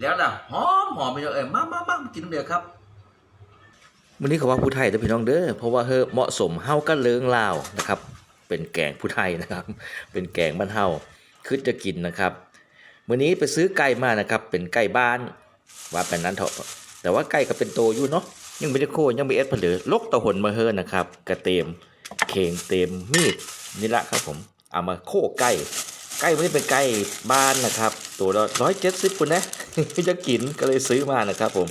แล้วล่ะหอมหอมไปเลยเอ้ยมามามากินน้ำเดือดครับวันนี้เขาว่าผู้ไทยเด้อพี่น้องเด้อเพราะว่าเฮอเหมาะสมเฮาก็เลิงลาวนะครับ เป็นแกงผู้ไทยนะครับ เป็นแกงบ้านเฮาคือจะกินนะครับมื้อนี้ไปซื้อไก่มานะครับ เป็นไก่บ้าน ว่าเป็นนั้นเถอะแต่ว่าไก่ก็เป็นโตอยู่เนาะยังไม่ได้โคยังไม่เอ็ดผลือลกตะหนมาเฮอนะครับ กระเตมเข่งเต็มมีดนี่ละครับผมเอามาโคไก่ ไก่วันนี้เป็นไก่บ้านนะครับ ตัวละร้อยเจ็ดสิบปุ่นนะจะกินก็เลยซื้อมานะครับ ผม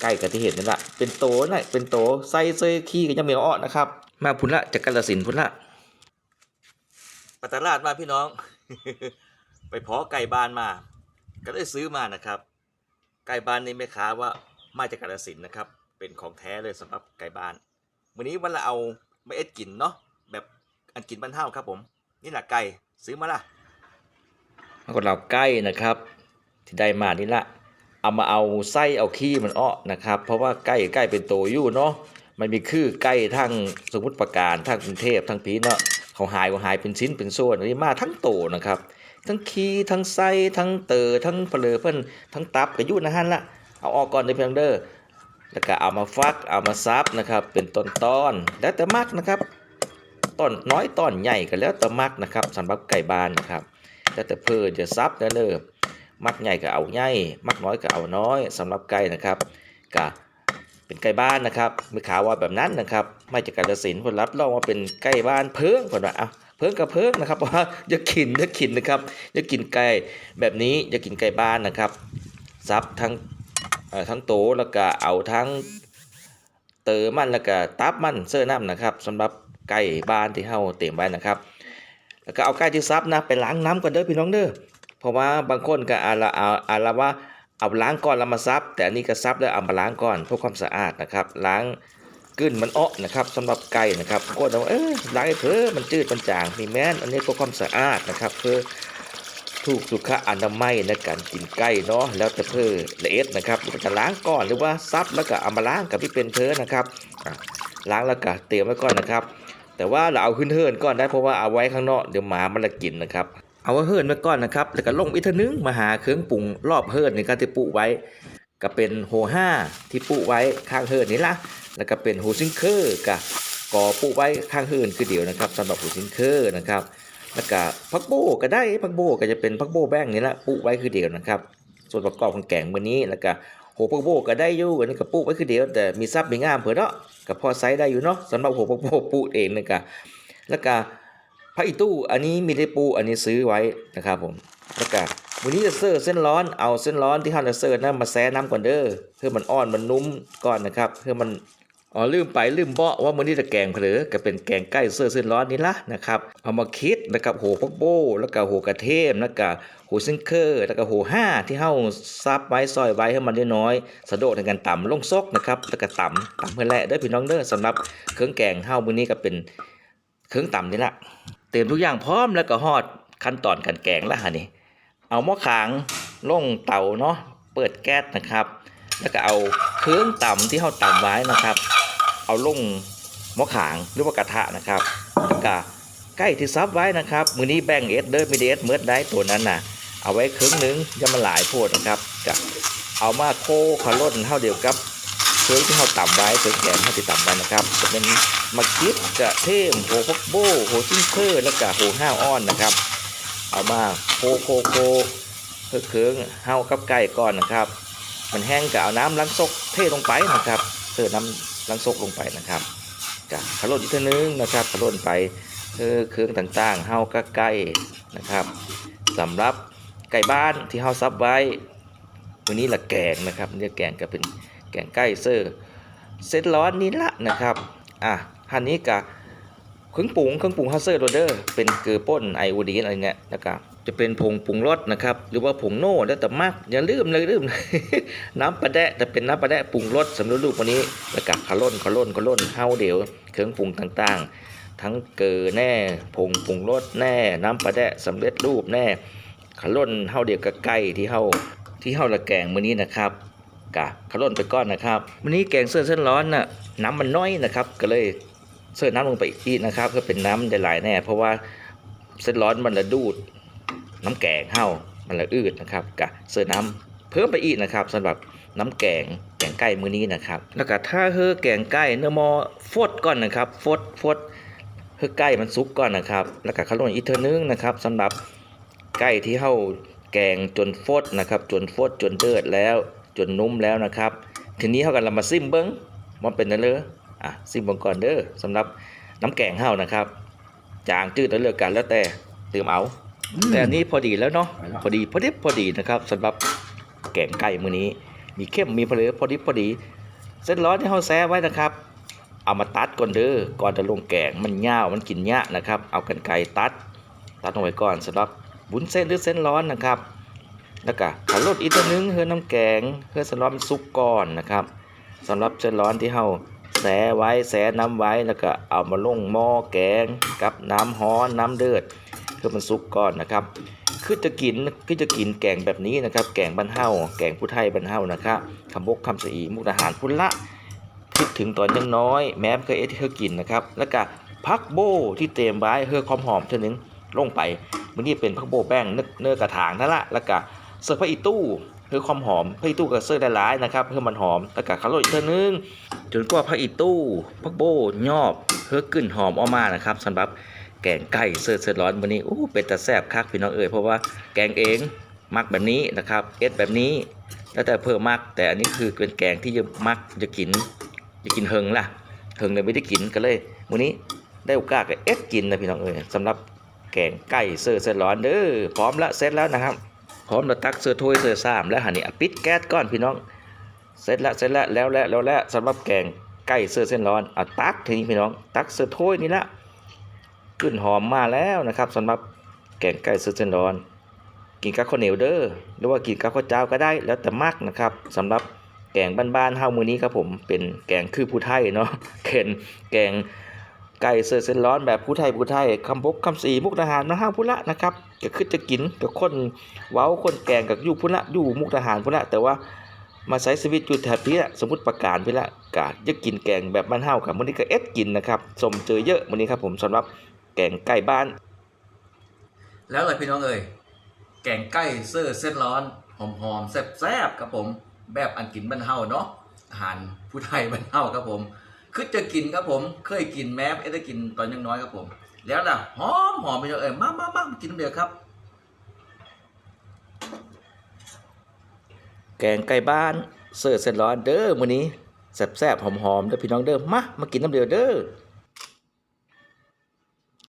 ใกล้กับที่เห็นนั่นแหละเป็นโตนะเป็นโตไส้เซยขี้กันยังไม่อ้อนะครับ มาพุนละจากกาลสินพุนละปัตตาลาดมาพี่น้อง ไปเพาะไก่บ้านมา ก็เลยซื้อมานะครับ ไก่บ้านนี้แม่ค้าว่ามาจากกาลสินนะครับ เป็นของแท้เลยสำหรับไก่บ้านวันนี้วันละเอาไม่เอ็ดกินเนาะแบบอันกินบ้านเฮาครับผม นี่แหละไก่ซื้อมาละ แล้วก็เราไก่นะครับ ที่ได้มานี่ละเอามาเอาไส้เอาขี้มันอ้อนะครับ เพราะว่าใกล้ใกล้เป็นโตอยู่เนาะมันมีคือใกล้ทั้งสมมติประการทั้งกรุงเทพทั้งพีเนาะเขาหายก็หายเป็นชิ้นเป็นส่วนอันนี้มาทั้งโตนะครับ ทั้งขี้ทั้งไส้ทั้งเตอทั้งเปลือเพิ่นทั้งตับก็อยู่นะฮันละเอาออกก่อนในเพียงเด้อแล้วก็เอามาฟักเอามาซับนะครับ เป็นต้นๆแล้วแต่มักนะครับต้นน้อยต้นใหญ่ก็แล้วแต่มักนะครับสำหรับไก่บ้านนะครับ แล้วแต่เพื่อจะซับนะเด้อมักใหญ่ก็เอาใหญ่มักน้อยก็เอาน้อยสำหรับไก่นะครับก็เป็นไก่บ้านนะครับมีข่าวว่าแบบนั้นนะครับ ไม่จากกาฬสินผลรับรองว่าเป็นไก่บ้านเพิ่งผลว่าอะเพิ่งกับเพิ่งนะครับว่าอย่ากินอย่ากินนะครับอย่ากินไก่แบบนี้อย่ากินไก่บ้านนะครับซับทั้งทั้งโตแล้วก็เอาทั้งเตอมันแล้วก็ตับมันเสื้อน้ำนะครับสำหรับไก่บ้านที่เฮาเตรียมไว้นะครับ แล้วก็เอาไก่ที่ซับนะไปล้างน้ำก่อนเด้อพี่น้องเด้อเพราะว่าบางคนก็อาละเอาอาละว่าเอาล้างก่อนแล้วมาซับ แต่อันนี้ก็ซับแล้วเอามาล้างก่อนเพื่อความสะอาดนะครับ ล้างกึ้นมันอ้อนะครับสำหรับไก่นะครับบางคนบอกว่าเออล้างให้เพื่อมันจืดมันจางมีแม่นอันนี้เพื่อความสะอาดนะครับเพื่อถูกสุขอนามัยในการกินไก่เนาะแล้วแต่เพื่อละเอียดนะครับจะล้างก่อนหรือว่าซับแล้วก็เอามาล้างกับที่เป็นเพื่อนะครับล้างแล้วก็เตรียมไว้ก่อนนะครับ แต่ว่าเราเอาขึ้นเฮินก่อนได้เพราะว่าเอาไว้ข้างนอกเดี๋ยวหมามันละกินนะครับ เอาไว้เฮิร์นไว้ก่อนนะครับแล้วก็ลงอีกเทีนึงมาหาเครื่องปรุงรอบเฮิร์นในการที่ปุไว้ ก็เป็นโฮห้าที่ปุไว้ข้างเฮิร์นนี่ละแล้วก็เป็นโฮซิงเคอร์กับก่อปุไว้ข้างเฮิร์นคือเดียวนะครับสำหรับโฮซิงเคอร์นะครับแล้วก็พักโบก็ได้พักโบก็จะเป็นพักโบแบ้งนี่ละปุไว้คือเดียวนะครับ ส่วนประกอบของแกงมื้อนี้แล้วก็ โหพักโบก็ได้อยู่อันนี้ก็ปุไว้คือเดียวแต่มีซับมีงามเผื่อเนาะก็พอไซได้อยู่เนาะสำหรับโหพักโบปุเองนะกะแล้วก็พระอิตู้อันนี้มีได้ปูอันนี้ซื้อไว้นะครับผมแล้วก็วันนี้จะเสิร์เส้นร้อนเอาเส้นร้อนที่ท่านจะเสิร์นั้นมาแซ่น้ำก่อนเด้อเพื่อมันอ่อนมันนุ่มก่อนนะครับเพื่อมัน อ๋อลืมไปลืมเบาะว่ามื้อนี้จะแกงเผลอก็เป็นแกงไก่เสิร์ฟเส้นร้อนนี่ละนะครับเอามาคิดนะครับโหพักโบแล้วก็โหกระเทียมแล้วก็โหซิงเคอร์แล้วก็โหห้าที่เฮาซับไว้ซอยไว้ให้มันน้อยๆสะดวกในการตำลงซกนะครับแล้วก็ตำตำเพื่อแลเด้อพี่น้องเด้อสำหรับเครื่องแกงเฮามื้อนี้ก็เป็นเครื่องตำนี่ละเตรียมทุกอย่างพร้อมแล้วก็ฮอดขั้นตอนการแกงแล้วฮะนี่เอาหม้อขางลงเตาเนาะเปิดแก๊สนะครับ แล้วก็เอาเครื่องต่ำที่เขาต่ำไว้นะครับ เอาลงหม้อขางหรือว่ากระทะนะครับแล้วก็ใกล้ที่ซับไว้นะครับ มือนี้แบ่งเอสเดินไม่ได้เอสเมื่อได้ตัวนั้นน่ะเอาไว้ครึ่งหนึงจะมาหลายโพดนะครับก็เอามาโคขล่นเท่าเดียวกับเครื่องที่เขาต่ำไว้เครื่องแกงที่ต่ำไว้นะครับจะเป็นมะคิดกระเทียมโหฟักโบโหจิ้งเคอร์แล้วก็โหห้าวอ้อนนะครับ เอามาโคโคโคเพื่อเครื่องห้ากับไก่ก่อนนะครับ มันแห้งก็เอาน้ำล้างซกเทลงไปนะครับเทน้ำ ล้างซกลงไปนะครับจะขลุ่นอีกเทีนึงนะครับขลุ่นไปเพื่อเครื่องต่างๆห้าวกับไก่นะครับสำหรับไก่บ้านที่ห้าซับไว้วันนี้ละแกงนะครับเรียกแกงก็เป็นแกงไก่เซอร์เซตร้อนนี้ละนะครับอะฮันนี้กับเครื่องปรุงเครื่องปรุงฮัสเซอร์โรเดอร์เป็นเกลือป่นไอโอดีนอะไรเงี้ยนะครับ จะเป็นผงปรุงรสนะครับ หรือว่าผงโน่แล้วแต่มากอย่าลืมเลยลืม น้ำปลาแดะแต่เป็นน้ำปลาแดะปรุงรสสำเร็จรูปวันนี้แล้วกับขล่นขล่นขล่นเฮาเดี๋ยวเครื่องปรุงต่างๆ ทั้งเกลือแน่ผงปรุงรสแน่ น้ำปลาแดะสำเร็จรูปแน่ขล่นเฮาเดียวกับไก่ที่เฮาที่เฮาละแกงมื้อนี้นะครับกะขล่นไปก้อนนะครับวันนี้แกงเสื้อเส้นร้อนน่ะน้ำมันน้อยนะครับ ก็เลยเสื้อน้ำลงไปอีกนะครับเพื่อเป็นน้ำได้หลายแน่ เพราะว่าเส้นร้อนมันละดูด น้ำแกงเห่ามันละอืดนะครับกะเสื้อน้เพิ่มไปอีกนะครับสำหรับน้ำแกงแกงไก่มื้อนี้นะครับ แล้วก็ถ้าเฮอแกงไก่เนื้อหมอฟดก่อนนะครับฟดฟดเฮอไก่มันสุกก่อนนะครับ แล้วก็ขลุ่นอีกเทอนึงนะครับสำหรับไก่ที่เฮาแกงจนฟดนะครับจนฟดจนเดือดแล้วจนนุ่มแล้วนะครับ ทีนี้เฮากันเรามาซิมเบิ้งมันเป็นนั่นเลยอะซิมเบิ้งก่อนเด้อสำหรับน้ำแกงเฮานะครับ จางจืดแล้วเลือกกันแล้วแต่เติมเอา แต่อันนี้พอดีแล้วเนาะไปแล้วพอดีพอดีพอดีนะครับสำหรับแกงไก่มื้อนี้ มีเข้มมีเพลอพอดีพอดี เส้นร้อนที่เฮาแซ่ไว้นะครับ เอามาตัดก่อนเด้อก่อนจะลงแกงมันยาวมันกินยะนะครับ เอากันไก่ตัด ตัดลงไว้ก่อนสำหรับบุญเส้นหรือเส้นร้อนนะครับแล้วก็ขันรดอีกตัวหนึงเฮือน้ำแกงเฮือเส้นร้อนมันสุกก่อนนะครับสำหรับเส้นร้อนที่เฮาแซ่ไว้แซ่น้ำไว้แล้วก็เอามาลงหม้อแกงกับน้ำฮ้อนน้ำเดือด เพื่อมันสุกก่อนนะครับ คือจะกินคือจะกินแกงแบบนี้นะครับ แกงบ้านเฮาแกงผู้ไทยบ้านเฮานะครับคำบกคำสะอีมุกดาหารพุ่นละคิดถึงตอนยังน้อย แม้เคยเอ็ดให้เธอกินนะครับ แล้วก็พักโบที่เตรียมไว้เพื่อความหอมเท่านึงลงไปมื้อนี้เป็นพักโบแป้งเนื้อกระถางนั่นละแล้วก็เสิร์ฟพระอีตู้เพื่อความหอมพระอีตู้กับเสิร์ฟได้หลายนะครับเพื่อมันหอมแล้วก็ขันโรยอีกเท่านึงจนกว่าพระอีตู้พักโบยอบเพื่อกลิ่นหอมออกมานะครับสำหรับ แกงไก่เสิร์ฟเสิร์ฟร้อนวันนี้โอ้เป็นตาแซ่บคักพี่น้องเอ๋ยเพราะว่าแกงเองมักแบบนี้นะครับเอ็ดแบบนี้แล้วแต่เพิ่มมักแต่อันนี้คือเป็นแกงที่จะมักจะกินจะกินเฮิงล่ะเฮิงเลยไม่ได้กินก็เลยวันนี้ได้โอกาสก็เอ็ดกินนะพี่น้องเอ๋ยสำหรับแกงไก่เสิร์ฟเสิร์ฟร้อนเด้อพร้อมละเสร็จแล้วนะครับ พร้อมแล้วตักเสิร์ฟถ้วยเสิร์ฟสามแล้วหันนี่ปิดแก๊สก่อนพี่น้องเสร็จแล้วเสร็จแล้วแล้วแล้วแล้วแล้วสำหรับแกงไก่เสิร์ฟเส้นร้อนเอะตักทีนี้พี่น้อง ตักเสิร์ฟถ้วยนี่ละ กลิ่นหอมมาแล้วนะครับสำหรับแกงไก่สุดเส้นร้อน กินกับข้าวเหนียวเด้อหรือว่ากินกับข้าวเจ้าก็ได้แล้วแต่มักนะครับสำหรับแกงบ้านๆเฮามือนี้ครับผมเป็นแกงคือผู้ไทยเนาะเข็นแกงไก่เสิร์เส้นร้อนแบบผู้ไทยผู้ไทยคำบกคำสีมุกทหารนะฮะพุละนะครับก็คือจะกินกับคนเว้าคนแกงกับอยู่พุละอยู่มุกทหารพุละแต่ว่ามาใช้ชีวิตอยู่แถบนี้ละสมมติประการพี่ละกาจะกินแกงแบบบ้านเฮาครับมื้อนี้ก็เอ็ดกินนะครับสมเจอเยอะมื้อนี้ครับผมสำหรับ แกงไก่บ้าน แล้วเลยพี่น้องเอ่ยแกงไก่เสื้อเส้นร้อนหอมๆแซ่บๆครับผมแบบอันกินบ้านเฮาเนาะอาหารผู้ไทยบ้านเฮาครับผมคือจะกินครับผม เคยกินแม้ไม่ได้กินตอนยังน้อยครับผม แล้วนะหอมหอมพี่น้องเอ่ยมามามามากินน้ำเดียวครับ แกงไก่บ้านเสิร์ฟเสร็จร้อนเด้อมื้อนี้แซ่บๆหอมๆเด้อพี่น้องเด้อมามากินน้ำเดียวเด้อ